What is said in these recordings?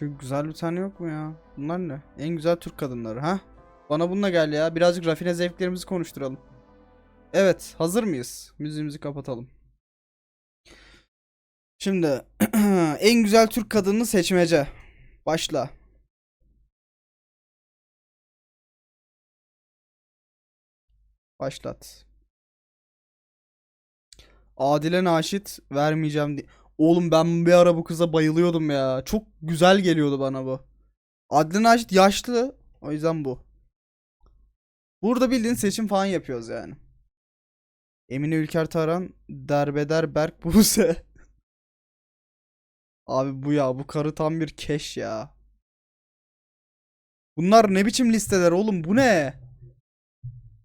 Çok güzel bir tane yok mu ya? Bunlar ne? En güzel Türk kadınları ha? Bana bununla gel ya. Birazcık rafine zevklerimizi konuşturalım. Evet, hazır mıyız? Müziğimizi kapatalım. Şimdi en güzel Türk kadını seçmece. Başla. Başlat. Adile Naşit vermeyeceğim diye. Oğlum ben bir ara bu kıza bayılıyordum ya. Çok güzel geliyordu bana bu. Adile Naşit yaşlı. O yüzden bu. Burada bildiğin seçim falan yapıyoruz yani. Emine Ülker Taran, Derbeder Berk Buse. Abi bu ya bu karı tam bir keş ya. Bunlar ne biçim listeler oğlum bu ne?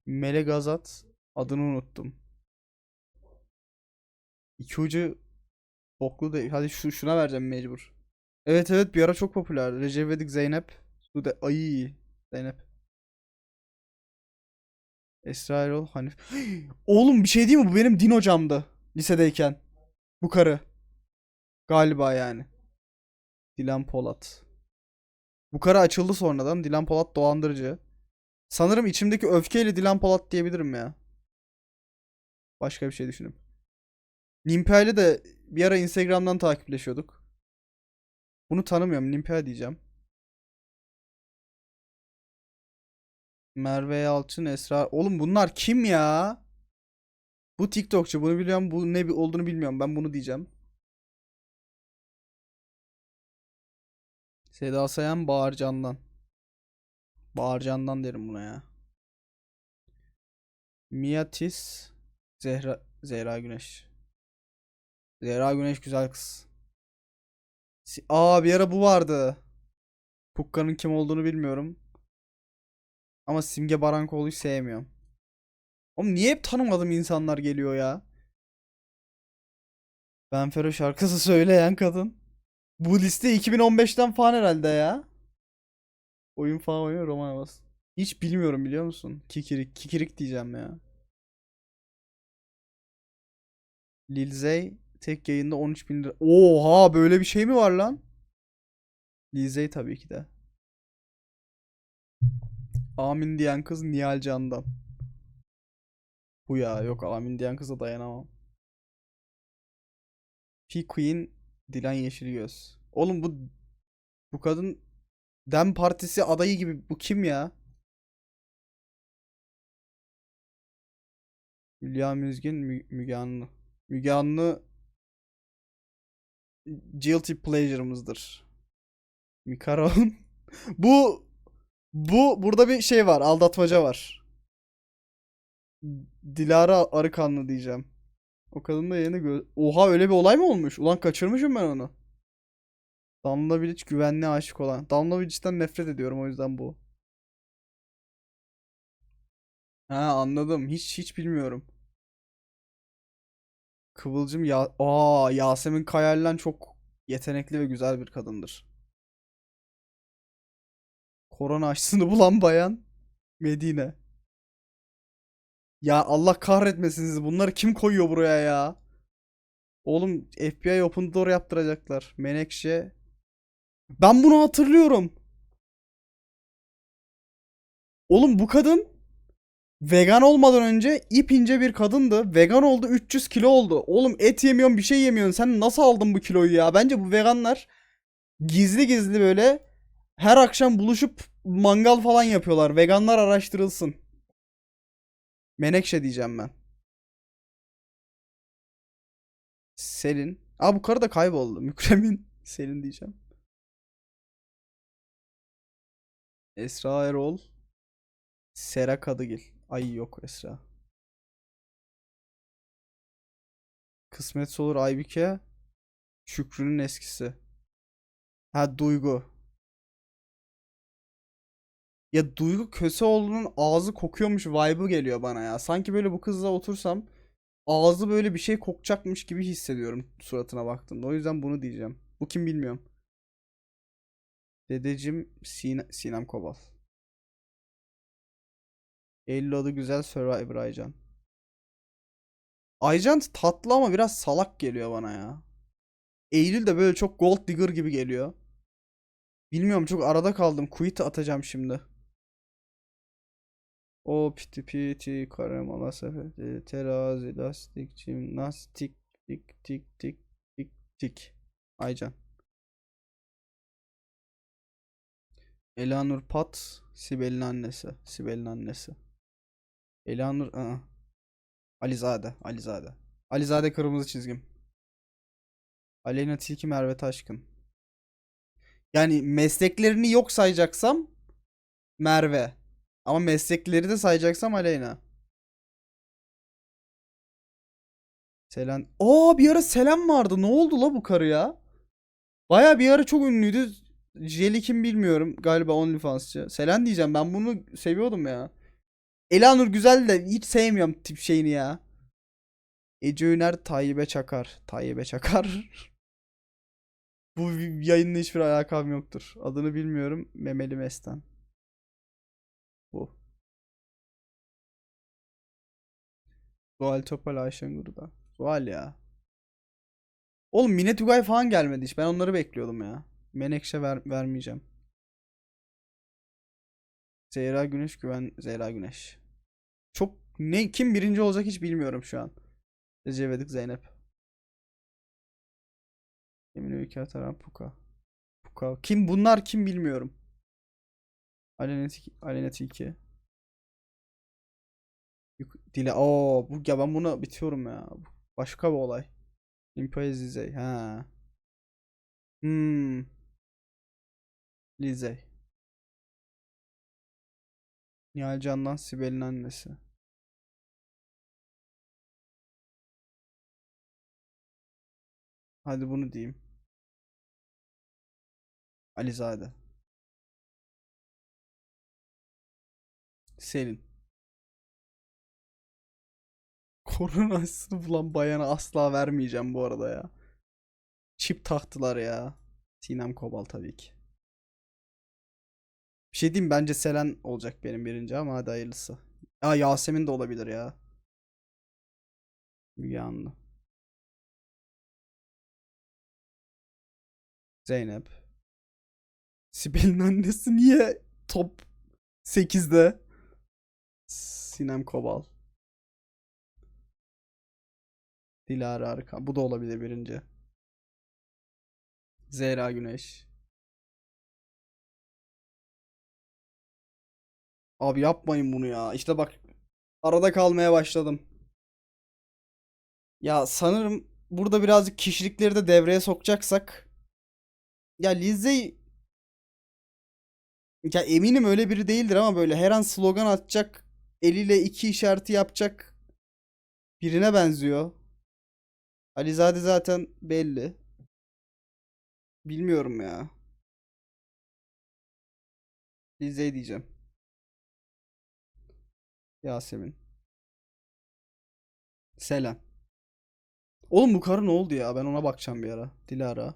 Melek Azat adını unuttum. İki ucu boklu değil. Hadi şu şuna vereceğim mecbur. Evet evet bir ara çok popüler. Recep İvedik Zeynep. Sude ay Zeynep. Esra Erol Hanif. Oğlum bir şey değil mi? Bu benim din hocamdı lisedeyken. Bu karı. Galiba yani. Dilan Polat. Bu karı açıldı sonradan. Dilan Polat dolandırıcı. Sanırım içimdeki öfkeyle Dilan Polat diyebilirim ya. Başka bir şey düşünün. Nimpia ile de bir ara Instagram'dan takipleşiyorduk. Bunu tanımıyorum. Nimpia diyeceğim. Merve Yalçın, Esra. Oğlum bunlar kim ya? Bu TikTokçu. Bunu biliyorum. Bu ne olduğunu bilmiyorum. Ben bunu diyeceğim. Seda Sayan Bağırcan'dan. Bağırcan'dan derim buna ya. Miatis Zehra Zehra Güneş. Zehra Güneş güzel kız. Aa bir ara bu vardı. Pukka'nın kim olduğunu bilmiyorum. Ama Simge Barankoğlu'yu sevmiyorum. Oğlum niye hep tanımadığım insanlar geliyor ya? Ben Fero şarkısı söyleyen kadın. Bu liste 2015'ten falan herhalde ya. Oyun falan oynuyor roman havası. Hiç bilmiyorum biliyor musun? Kikirik. Kikirik diyeceğim ya. Lil Zey tek yayında 13 bin lira. Oha böyle bir şey mi var lan? Lil Zey tabii ki de. Amin diyen kız Nihal Can'dan. Bu ya yok amin diyen kıza dayanamam. P Queen Dilan Yeşilgöz. Oğlum bu bu kadın Dem Partisi adayı gibi bu kim ya? Hülya Müzgün Mü Müge Anlı. Müge Anlı guilty pleasure'ımızdır. Mikaron. bu bu burada bir şey var. Aldatmaca var. Dilara Arıkanlı diyeceğim. O kadın da yeni gö- Oha öyle bir olay mı olmuş? Ulan kaçırmışım ben onu. Damla Bilic güvenliğe aşık olan. Damla Bilic'ten nefret ediyorum o yüzden bu. Ha anladım. Hiç hiç bilmiyorum. Kıvılcım ya Aa Yasemin Kayallen çok yetenekli ve güzel bir kadındır. Korona aşısını bulan bayan Medine. Ya Allah kahretmesin sizi. Bunları kim koyuyor buraya ya? Oğlum FBI Open Door yaptıracaklar. Menekşe. Ben bunu hatırlıyorum. Oğlum bu kadın vegan olmadan önce ip ince bir kadındı. Vegan oldu 300 kilo oldu. Oğlum et yemiyorsun bir şey yemiyorsun. Sen nasıl aldın bu kiloyu ya? Bence bu veganlar gizli gizli böyle her akşam buluşup mangal falan yapıyorlar. Veganlar araştırılsın. Menekşe diyeceğim ben. Selin. Aa bu karı da kayboldu. Mükremin. Selin diyeceğim. Esra Erol. Sera Kadıgil. Ay yok Esra. Kısmetse olur Aybike. Şükrü'nün eskisi. Ha Duygu. Ya Duygu Köseoğlu'nun ağzı kokuyormuş vibe'ı geliyor bana ya. Sanki böyle bu kızla otursam ağzı böyle bir şey kokacakmış gibi hissediyorum suratına baktığımda. O yüzden bunu diyeceğim. Bu kim bilmiyorum. Dedecim Sine Sinem Kobal. Eylül adı güzel Survivor Aycan. Aycan tatlı ama biraz salak geliyor bana ya. Eylül de böyle çok gold digger gibi geliyor. Bilmiyorum çok arada kaldım. Quit atacağım şimdi. O piti piti karamala sepeti terazi lastik jimnastik tik tik tik tik tik. Aycan. Elanur Pat Sibel'in annesi. Sibel'in annesi. Elanur ı Alizade. Alizade. Alizade kırmızı çizgim. Aleyna Tilki Merve Taşkın. Yani mesleklerini yok sayacaksam Merve. Ama meslekleri de sayacaksam Aleyna. Selen. Aa bir ara Selen vardı. Ne oldu la bu karı ya? Baya bir ara çok ünlüydü. Jelly kim bilmiyorum. Galiba OnlyFans'çı. Selen diyeceğim. Ben bunu seviyordum ya. Elanur güzel de hiç sevmiyorum tip şeyini ya. Ece Üner Tayyip'e çakar. Tayyip'e çakar. Bu yayınla hiçbir alakam yoktur. Adını bilmiyorum. Memeli Mestan. Bu. Zuhal Topal Ayşengur'da. Zuhal ya. Oğlum Mine Tugay falan gelmedi hiç. Ben onları bekliyordum ya. Menekşe ver, vermeyeceğim. Zehra Güneş güven Zehra Güneş. Çok ne kim birinci olacak hiç bilmiyorum şu an. Recep İvedik Zeynep. Emine Ülker Taran Puka. Puka. Kim bunlar kim bilmiyorum. Alenet Alenet 2. Yuk- Dile. Oo bu ya ben bunu bitiyorum ya. Başka bir olay. Limpia Zizey. Ha. Hmm. Lizey. Nihal Can'dan Sibel'in annesi. Hadi bunu diyeyim. Alizade. Selin. Korona aşısını bulan bayana asla vermeyeceğim bu arada ya. Çip taktılar ya. Sinem Kobal tabii ki. Bir şey diyeyim bence Selen olacak benim birinci ama hadi hayırlısı. Aa Yasemin de olabilir ya. Müge Anlı. Zeynep. Sibel'in annesi niye top 8'de? Sinem Kobal. Dilara Arka. Bu da olabilir birinci. Zehra Güneş. Abi yapmayın bunu ya. İşte bak arada kalmaya başladım. Ya sanırım burada birazcık kişilikleri de devreye sokacaksak ya Lizzy ya eminim öyle biri değildir ama böyle her an slogan atacak, eliyle iki işareti yapacak birine benziyor. Alizade zaten belli. Bilmiyorum ya. Lizzy diyeceğim. Yasemin. Selen. Oğlum bu karı ne oldu ya? Ben ona bakacağım bir ara. Dilara.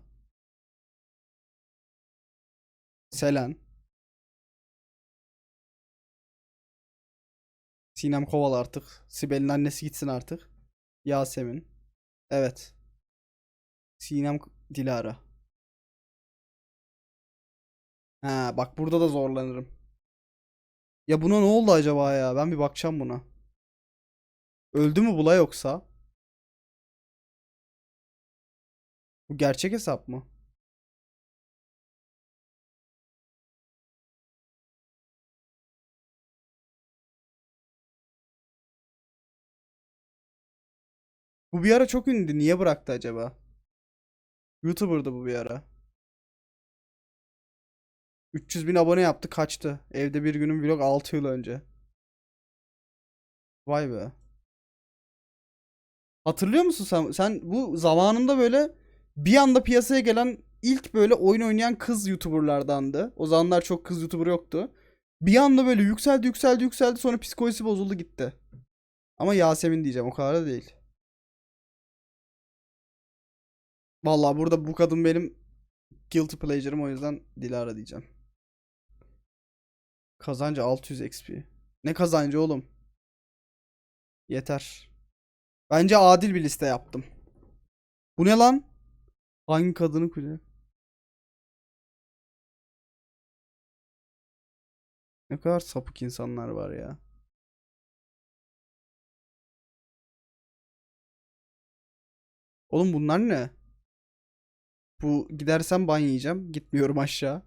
Selen. Sinem Koval artık. Sibel'in annesi gitsin artık. Yasemin. Evet. Sinem Dilara. Ha bak burada da zorlanırım. Ya buna ne oldu acaba ya? Ben bir bakacağım buna. Öldü mü bula yoksa? Bu gerçek hesap mı? Bu bir ara çok ünlüydü. Niye bıraktı acaba? YouTuber'dı bu bir ara. 300 bin abone yaptı kaçtı. Evde bir günün vlog 6 yıl önce. Vay be. Hatırlıyor musun sen? Sen bu zamanında böyle bir anda piyasaya gelen ilk böyle oyun oynayan kız YouTuber'lardandı. O zamanlar çok kız YouTuber yoktu. Bir anda böyle yükseldi yükseldi yükseldi sonra psikolojisi bozuldu gitti. Ama Yasemin diyeceğim o kadar da değil. Vallahi burada bu kadın benim guilty pleasure'ım o yüzden Dilara diyeceğim. Kazancı 600 XP. Ne kazancı oğlum? Yeter. Bence adil bir liste yaptım. Bu ne lan? Hangi kadını kucak? Ne kadar sapık insanlar var ya. Oğlum bunlar ne? Bu gidersem ban yiyeceğim. Gitmiyorum aşağı.